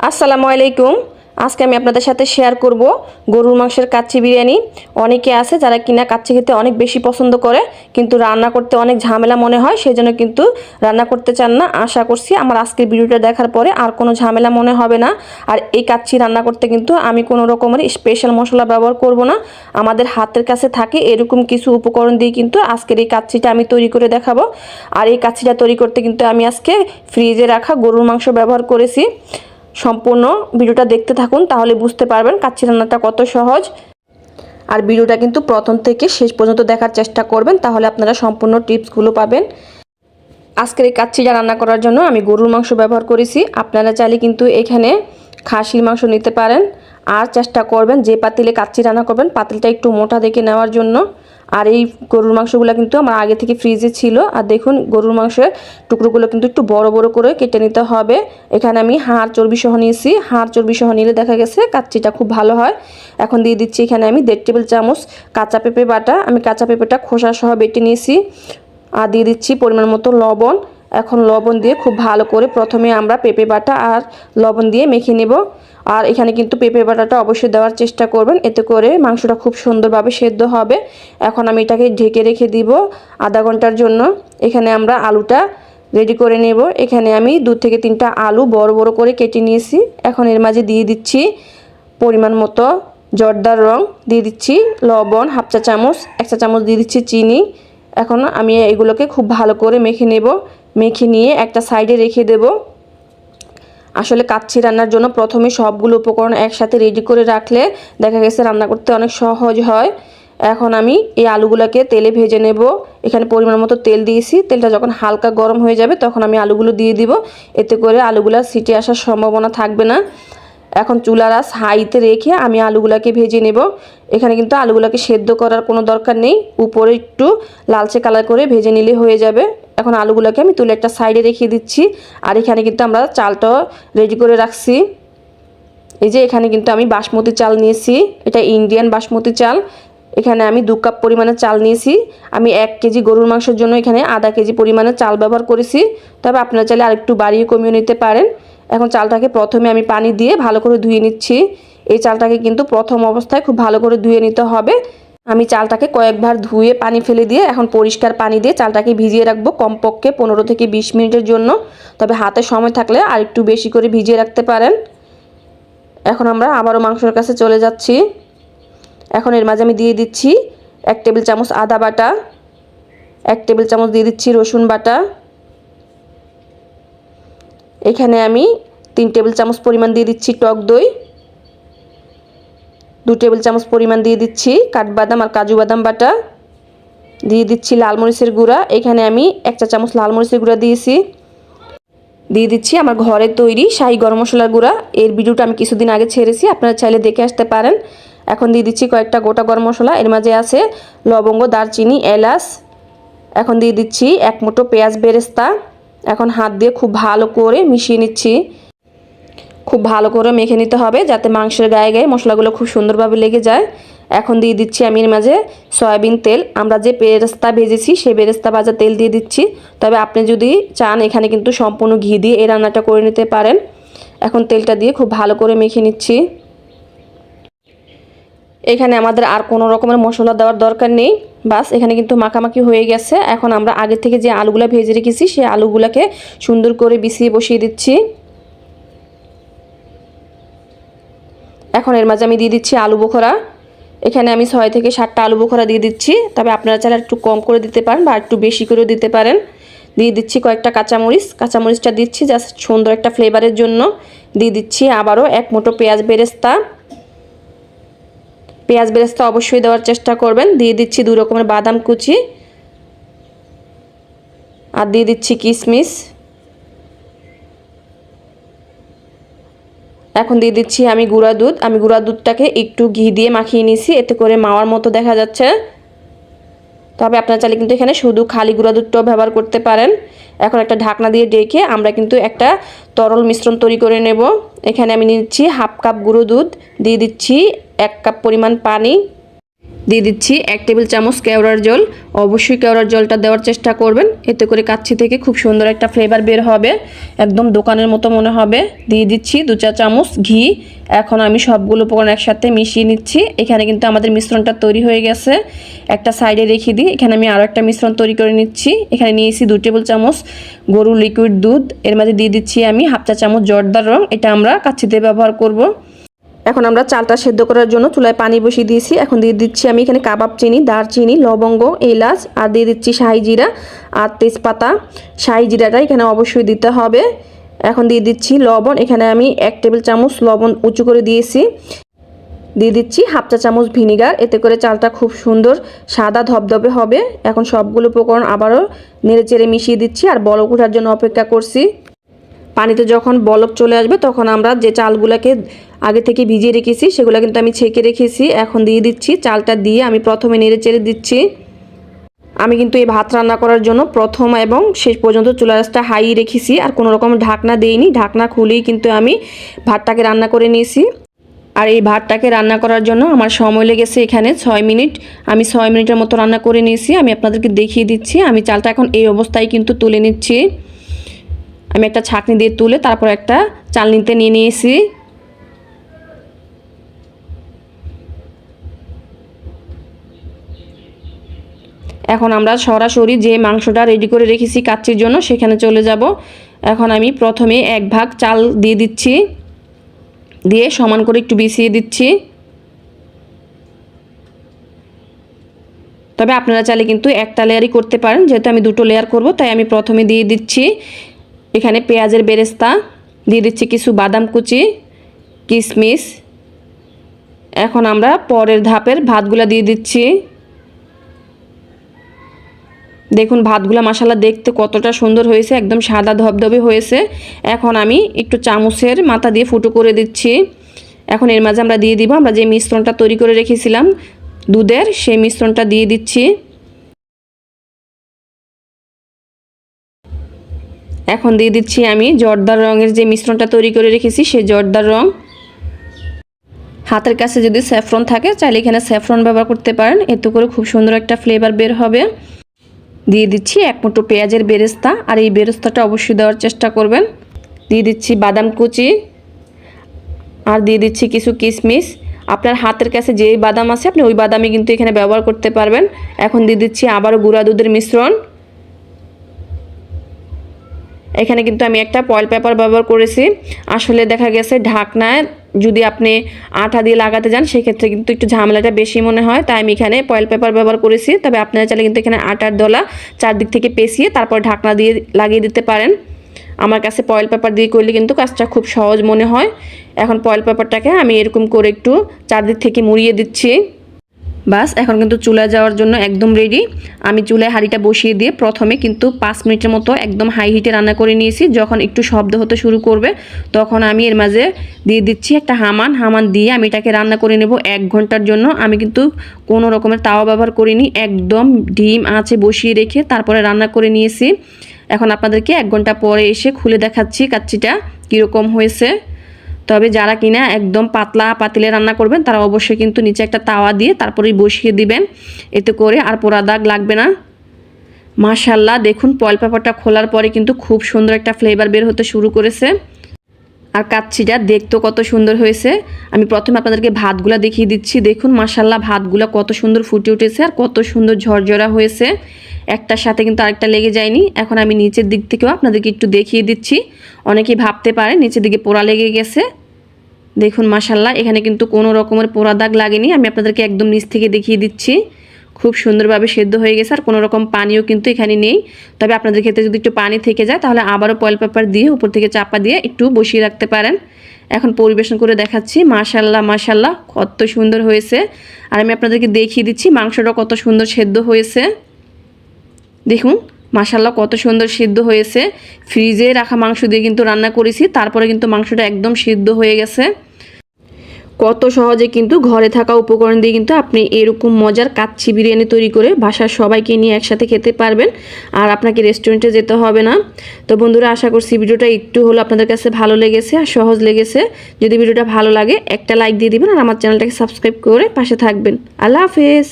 আসসালামু আলাইকুম। আজকে আমি আপনাদের সাথে শেয়ার করব গরুর মাংসের কাচ্চি বিরিয়ানি। অনেকে আছে যারা কিনা কাচ্চি খেতে অনেক বেশি পছন্দ করে, কিন্তু রান্না করতে অনেক ঝামেলা মনে হয় সেই জন্য কিন্তু রান্না করতে চান না। আশা করছি আমার আজকের ভিডিওটা দেখার পরে আর কোনো ঝামেলা মনে হবে না। আর এই কাচ্চি রান্না করতে কিন্তু আমি কোনো রকমের স্পেশাল মশলা ব্যবহার করব না। আমাদের হাতের কাছে থাকে এরকম কিছু উপকরণ দিয়ে কিন্তু আজকের এই কাচ্চিটা আমি তৈরি করে দেখাবো। আর এই কাচ্চিটা তৈরি করতে কিন্তু আমি আজকে ফ্রিজে রাখা গরুর মাংস ব্যবহার করেছি। সম্পূর্ণ ভিডিওটা দেখতে থাকুন, তাহলে বুঝতে পারবেন কাচ্চি রান্নাটা কত সহজ। আর ভিডিওটা কিন্তু প্রথম থেকে শেষ পর্যন্ত দেখার চেষ্টা করবেন, তাহলে আপনারা সম্পূর্ণ টিপসগুলো পাবেন। আজকের এই কাচ্চিটা রান্না করার জন্য আমি গরুর মাংস ব্যবহার করেছি। আপনারা চাইলে কিন্তু এখানে খাসির মাংস নিতে পারেন। আর চেষ্টা করবেন যে পাতিলে কাচ্চি রান্না করবেন, পাতিলটা একটু মোটা দেখে নেওয়ার জন্য। আর এই গরুর মাংসগুলো কিন্তু আমার আগে থেকে ফ্রিজে ছিল। আর দেখুন, গরুর মাংসের টুকরোগুলো কিন্তু একটু বড় বড় করে কেটে নিতে হবে। এখানে আমি হাড় চর্বি সহ নিয়েছি। হাড় চর্বি সহ নিলে দেখা গেছে কাচ্চিটা খুব ভালো হয়। এখন দিয়ে দিচ্ছি এখানে আমি দেড় টেবিল চামচ কাঁচা পেঁপে বাটা। আমি কাঁচা পেঁপেটা খোসা সহ বেটে নিয়েছি। আর দিয়ে দিচ্ছি পরিমাণ মতো লবণ। এখন লবণ দিয়ে খুব ভালো করে প্রথমে আমরা পেঁপে বাটা আর লবণ দিয়ে মেখে নেব। আর এখানে কিন্তু পেঁপে বাটাটা অবশ্যই দেওয়ার চেষ্টা করবেন। এতে করে মাংসটা খুব সুন্দরভাবে সেদ্ধ হবে। এখন আমি এটাকে ঢেকে রেখে দিব আধা ঘণ্টার জন্য। এখানে আমরা আলুটা রেডি করে নেব। এখানে আমি দু থেকে তিনটা আলু বড় বড় করে কেটে নিয়েছি। এখন এর মাঝে দিয়ে দিচ্ছি পরিমাণ মতো জর্দার রং। দিয়ে দিচ্ছি লবণ হাফ চা চামচ, এক চা চামচ দিয়ে দিচ্ছি চিনি। এখন আমি এগুলোকে খুব ভালো করে মেখে নেব। মেখে নিয়ে একটা সাইডে রেখে দেব। আসলে কাচ্ছি রান্নার জন্য প্রথমে সবগুলো উপকরণ একসাথে রেডি করে রাখলে দেখা গেছে রান্না করতে অনেক সহজ হয়। এখন আমি এই আলুগুলোকে তেলে ভেজে নেব। এখানে পরিমাণ মতো তেল দিয়েছি। তেলটা যখন হালকা গরম হয়ে যাবে তখন আমি আলুগুলো দিয়ে দিব। এতে করে আলুগুলো সিটে আসার সম্ভাবনা থাকবে না। এখন চুলার আস হাইতে রেখে আমি আলুগুলোকে ভেজে নেব। এখানে কিন্তু আলুগুলোকে সেদ্ধ করার কোনো দরকার নেই। উপরে একটু লালচে কালার করে ভেজে নিলে হয়ে যাবে। এখন আলুগুলোকে আমি তুলে একটা সাইডে রেখে দিচ্ছি। আর এখানে কিন্তু আমরা চালটা রেডি করে রাখছি। এই যে এখানে কিন্তু আমি বাসমতি চাল নিয়েছি। এটা ইন্ডিয়ান বাসমতি চাল। এখানে আমি দু কাপ পরিমাণে চাল নিয়েছি। আমি এক কেজি গরুর মাংসের জন্য এখানে আধা কেজি পরিমাণে চাল ব্যবহার করেছি। তবে আপনারা চাইলে আরেকটু বাড়িয়ে কমিয়ে নিতে পারেন। এখন চালটাকে প্রথমে আমি পানি দিয়ে ভালো করে ধুয়ে নিচ্ছি। এই চালটাকে কিন্তু প্রথম অবস্থায় খুব ভালো করে ধুয়ে নিতে হবে। আমি চালটাকে কয়েকবার ধুয়ে পানি ফেলে দিয়ে, এখন পরিষ্কার পানি দিয়ে চালটাকে ভিজিয়ে রাখব কমপক্ষে পনেরো থেকে বিশ মিনিটের জন্য। তবে হাতে সময় থাকলে আর একটু বেশি করে ভিজিয়ে রাখতে পারেন। এখন আমরা আবারও মাংসের কাছে চলে যাচ্ছি। এখন এর মাঝে আমি দিয়ে দিচ্ছি এক টেবিল চামচ আদা বাটা, এক টেবিল চামচ দিয়ে দিচ্ছি রসুন বাটা। এখানে আমি তিন টেবিল চামচ পরিমাণ দিয়ে দিচ্ছি টক দই। দু টেবিল চামচ পরিমাণ দিয়ে দিচ্ছি কাঠবাদাম আর কাজু বাদাম বাটা। দিয়ে দিচ্ছি লাল মরিচের গুঁড়া। এখানে আমি এক চা চামচ লাল মরিচের গুঁড়া দিয়েছি। দিয়ে দিচ্ছি আমার ঘরের তৈরি শাহি গরম মশলার গুঁড়া। এর ভিডিওটা আমি কিছুদিন আগে ছেড়েছি, আপনারা চাইলে দেখে আসতে পারেন। এখন দিয়ে দিচ্ছি কয়েকটা গোটা গরম মশলা, এর মাঝে আছে লবঙ্গ, দারচিনি, এলাচ। এখন দিয়ে দিচ্ছি এক মুঠো পেঁয়াজ বেরেস্তা। এখন হাত দিয়ে খুব ভালো করে মিশিয়ে নিচ্ছি। খুব ভালো করে মেখে নিতে হবে যাতে মাংসের গায়ে গায়ে মশলাগুলো খুব সুন্দরভাবে লেগে যায়। এখন দিয়ে দিচ্ছি আমি এর মাঝে সয়াবিন তেল। আমরা যে বেরেস্তা ভেজেছি সেই বেরেস্তা ভাজা তেল দিয়ে দিচ্ছি। তবে আপনি যদি চান এখানে কিন্তু সম্পূর্ণ ঘি দিয়ে এই রান্নাটা করে নিতে পারেন। এখন তেলটা দিয়ে খুব ভালো করে মেখে নিচ্ছি। এখানে আমাদের আর কোনো রকমের মশলা দেওয়ার দরকার নেই। বাস, এখানে কিন্তু মাখামাখি হয়ে গেছে। এখন আমরা আগে থেকে যে আলুগুলো ভেজে রেখেছি সেই আলুগুলোকে সুন্দর করে বিছিয়ে বসিয়ে দিচ্ছি। এখন এর মাঝে আমি দিয়ে দিচ্ছি আলু বোখরা। এখানে আমি ছয় থেকে সাতটা আলু বোখরা দিয়ে দিচ্ছি। তবে আপনারা চাইলে একটু কম করে দিতে পারেন বা একটু বেশি করেও দিতে পারেন। দিয়ে দিচ্ছি কয়েকটা কাঁচামরিচ। কাঁচামরিচটা দিচ্ছি জাস্ট সুন্দর একটা ফ্লেভারের জন্য। দিয়ে দিচ্ছি আবারও এক মুঠো পেঁয়াজ বেরেস্তা। পেঁয়াজ বেরেস্তা অবশ্যই দেওয়ার চেষ্টা করবেন। দিয়ে দিচ্ছি দু রকমের বাদাম কুচি। আর দিয়ে দিচ্ছি কিশমিশ এখন দিয়ে দিচ্ছি আমি গুঁড়া দুধ। আমি গুঁড়া দুধটাকে একটু ঘি দিয়ে মাখিয়ে নিয়েছি, এতে করে মাওয়ার মতো দেখা যাচ্ছে। তবে আপনার চাইলে কিন্তু এখানে শুধু খালি গুঁড়া দুধটাও ব্যবহার করতে পারেন। এখন একটা ঢাকনা দিয়ে ডেকে আমরা কিন্তু একটা তরল মিশ্রণ তৈরি করে নেব। এখানে আমি নিচ্ছি হাফ কাপ গুঁড়ো দুধ, দিয়ে দিচ্ছি এক কাপ পরিমাণ পানি। দিয়ে দিচ্ছি এক টেবিল চামচ কেওড়ার জল। অবশ্যই কেওড়ার জলটা দেওয়ার চেষ্টা করবেন। এতে করে কাচ্ছি থেকে খুব সুন্দর একটা ফ্লেভার বের হবে। একদম দোকানের মতো মনে হবে। দিয়ে দিচ্ছি দু চা চামচ ঘি। এখন আমি সবগুলো উপকরণ একসাথে মিশিয়ে নিচ্ছি। এখানে কিন্তু আমাদের মিশ্রণটা তৈরি হয়ে গেছে। একটা সাইডে রেখে দিই। এখানে আমি আরও একটা মিশ্রণ তৈরি করে নিচ্ছি। এখানে নিয়েছি দু টেবিল চামচ গরুর লিকুইড দুধ। এর মধ্যে দিয়ে দিচ্ছি আমি হাফ চা চামচ জর্দার রং। এটা আমরা কাচ্ছিতে ব্যবহার করব। এখন আমরা চালটা সেদ্ধ করার জন্য চুলায় পানি বসিয়ে দিয়েছি। এখন দিয়ে দিচ্ছি আমি এখানে কাবাব চিনি, দারচিনি, লবঙ্গ, এলাচ, আর দিয়ে দিচ্ছি শাহি জিরা আর তেজপাতা। শাহি জিরাটা এখানে অবশ্যই দিতে হবে। এখন দিয়ে দিচ্ছি লবণ, এখানে আমি এক টেবিল চামচ লবণ উঁচু করে দিয়েছি। দিয়ে দিচ্ছি হাফ চা চামচ ভিনিগার, এতে করে চালটা খুব সুন্দর সাদা ধবধবে হবে। এখন সবগুলো উপকরণ আবারও নেড়ে চেড়ে মিশিয়ে দিচ্ছি আর বড় ওঠার জন্য অপেক্ষা করছি। পানিতে যখন বলক চলে আসবে, তখন আমরা যে চালগুলোকে আগে থেকে ভিজিয়ে রেখেছি, সেগুলো কিন্তু আমি ছেঁকে রেখেছি। এখন দিয়ে দিচ্ছি, চালটা দিয়ে আমি প্রথমে নেড়ে চেড়ে দিচ্ছি। আমি কিন্তু এই ভাত রান্না করার জন্য প্রথম এবং শেষ পর্যন্ত চুলা রাসটা হাই রেখেছি, আর কোনো রকম ঢাকনা দেইনি। ঢাকনা খুলেই কিন্তু আমি ভাতটাকে রান্না করে নিয়েছি। আর এই ভাতটাকে রান্না করার জন্য আমার সময় লেগেছে এখানে ছয় মিনিট। আমি ছয় মিনিটের মতো রান্না করে নিয়েছি। আমি আপনাদেরকে দেখিয়ে দিচ্ছি। আমি চালটা এখন এই অবস্থায় কিন্তু তুলে নিচ্ছি। আমি একটা ছাঁকনি দিয়ে তুলে তারপর একটা চালনিতে নিয়ে নিয়েছি। এখন আমরা সরাসরি যে মাংসটা রেডি করে রেখেছি কাচ্চির জন্য, সেখানে চলে যাব। এখন আমি প্রথমে এক ভাগ চাল দিয়ে দিচ্ছি। দিয়ে সমান করে একটু বিছিয়ে দিচ্ছি। তবে আপনারা চাইলে কিন্তু একটা লেয়ারই করতে পারেন, যেহেতু আমি দুটো লেয়ার করব, তাই আমি প্রথমে দিয়ে দিচ্ছি। এখানে পেঁয়াজের বেরেস্তা, দিয়ে দিচ্ছি কিছু বাদাম কুচি কিশমিশ এখন আমরা পরের ধাপের ভাতগুলা দিয়ে দিচ্ছি। দেখুন, ভাতগুলো মশালা দেখতে কতটা সুন্দর হয়েছে, একদম সাদা ধবধবে হয়েছে। এখন আমি একটু চামচের মাথা দিয়ে ফুটো করে দিচ্ছি। এখন এর মাঝে আমরা দিয়ে দিব, আমরা যে মিশ্রণটা তৈরি করে রেখেছিলাম দুধের, সেই মিশ্রণটা দিয়ে দিচ্ছি। এখন দিয়ে দিচ্ছি আমি জর্দার রঙের যে মিশ্রণটা তৈরি করে রেখেছি, সেই জর্দার রং। হাতের কাছে যদি স্যাফরন থাকে, চাইলে এখানে স্যাফরন ব্যবহার করতে পারেন। এতে করে খুব সুন্দর একটা ফ্লেভার বের হবে। দিয়ে দিচ্ছি এক মুঠো পেঁয়াজের বেরেস্তা, আর এই বেরেস্তাটা অবশ্যই দেওয়ার চেষ্টা করবেন। দিয়ে দিচ্ছি বাদাম কুচি, আর দিয়ে দিচ্ছি কিছু কিশমিশ আপনার হাতের কাছে যে বাদাম আছে, আপনি ওই বাদামই কিন্তু এখানে ব্যবহার করতে পারবেন। এখন দিয়ে দিচ্ছি আবারও গুঁড়া দুধের মিশ্রণ। এখানে কিন্তু আমি একটা পয়েল পেপার ব্যবহার করেছি। আসলে দেখা গেছে ঢাকনায় যদি আপনি আঠা দিয়ে লাগাতে যান, সেক্ষেত্রে কিন্তু একটু ঝামেলাটা বেশি মনে হয়। তাই আমি এখানে পয়েল পেপার ব্যবহার করেছি। তবে আপনারা চাইলে কিন্তু এখানে আটার দলা চারদিক থেকে পেঁচিয়ে তারপর ঢাকনা দিয়ে লাগিয়ে দিতে পারেন। আমার কাছে পয়েল পেপার দিয়ে করলে কিন্তু কাজটা খুব সহজ মনে হয়। এখন পয়েল পেপারটাকে আমি এরকম করে একটু চারদিক থেকে মুড়িয়ে দিচ্ছি। বাস, এখন কিন্তু চুলায় যাওয়ার জন্য একদম রেডি আমি চুলায় হাঁড়িটা বসিয়ে দিয়ে প্রথমে কিন্তু পাঁচ মিনিটের মতো একদম হাই হিটে রান্না করে নিয়েছি। যখন একটু শব্দ হতে শুরু করবে, তখন আমি এর মাঝে দিয়ে দিচ্ছি একটা হামান। হামান দিয়ে আমি এটাকে রান্না করে নেব এক ঘণ্টার জন্য। আমি কিন্তু কোনো রকমের তাওয়া ব্যবহার করিনি। একদম ডিম আছে বসিয়ে রেখে তারপরে রান্না করে নিয়েছি। এখন আপনাদেরকে এক ঘণ্টা পরে এসে খুলে দেখাচ্ছি কাচ্চিটা কীরকম হয়েছে। তবে যারা কিনা একদম পাতলা পাতিলে রান্না করবেন, তারা অবশ্যই কিন্তু নিচে একটা তাওয়া দিয়ে তারপরেই বসিয়ে দিবেন। এতে করে আর পোড়া দাগ লাগবে না। মাশাল্লাহ দেখুন পয়েল পেপারটা খোলার পরে কিন্তু খুব সুন্দর একটা ফ্লেভার বের হতে শুরু করেছে। আর কাচ্ছিটা দেখতেও কত সুন্দর হয়েছে। আমি প্রথমে আপনাদেরকে ভাতগুলা দেখিয়ে দিচ্ছি। দেখুন মাশাল্লাহ ভাতগুলা কত সুন্দর ফুটে উঠেছে আর কত সুন্দর ঝরঝরা হয়েছে। একটার সাথে কিন্তু আরেকটা লেগে যায়নি। এখন আমি নিচের দিক থেকেও আপনাদেরকে একটু দেখিয়ে দিচ্ছি। অনেকেই ভাবতে পারে নিচের দিকে পোড়া লেগে গেছে। দেখুন মাশাল্লাহ এখানে কিন্তু কোনো রকমের পোড়া দাগ লাগেনি। আমি আপনাদেরকে একদম নিচ থেকে দেখিয়ে দিচ্ছি। খুব সুন্দরভাবে সেদ্ধ হয়ে গেছে আর কোনো রকম পানিও কিন্তু এখানে নেই। তবে আপনাদের ক্ষেত্রে যদি একটু পানি থেকে যায়, তাহলে আবারও পয়েল পেপার দিয়ে উপর থেকে চাপা দিয়ে একটু বসিয়ে রাখতে পারেন। এখন পরিবেশন করে দেখাচ্ছি। মাশাল্লাহ মাশাল্লাহ কত সুন্দর হয়েছে। আর আমি আপনাদেরকে দেখিয়ে দিচ্ছি, মাংসটা কত সুন্দর সেদ্ধ হয়েছে। দেখুন মাসাল্লাহ কত সুন্দর সিদ্ধ হয়েছে। ফ্রিজে রাখা মাংস দিয়ে কিন্তু রান্না করেছি, তারপরে কিন্তু মাংসটা একদম সিদ্ধ হয়ে গেছে। কত সহজে কিন্তু ঘরে থাকা উপকরণ দিয়ে কিন্তু আপনি এরকম মজার কাচ্ছি বিরিয়ানি তৈরি করে বাসার সবাইকে নিয়ে একসাথে খেতে পারবেন। আর আপনাকে রেস্টুরেন্টে যেতে হবে না। তো বন্ধুরা, আশা করছি ভিডিওটা একটু হলো আপনাদের কাছে ভালো লেগেছে আর সহজ লেগেছে। যদি ভিডিওটা ভালো লাগে, একটা লাইক দিয়ে দিবেন আর আমার চ্যানেলটাকে সাবস্ক্রাইব করে পাশে থাকবেন। আল্লাহ হাফেজ!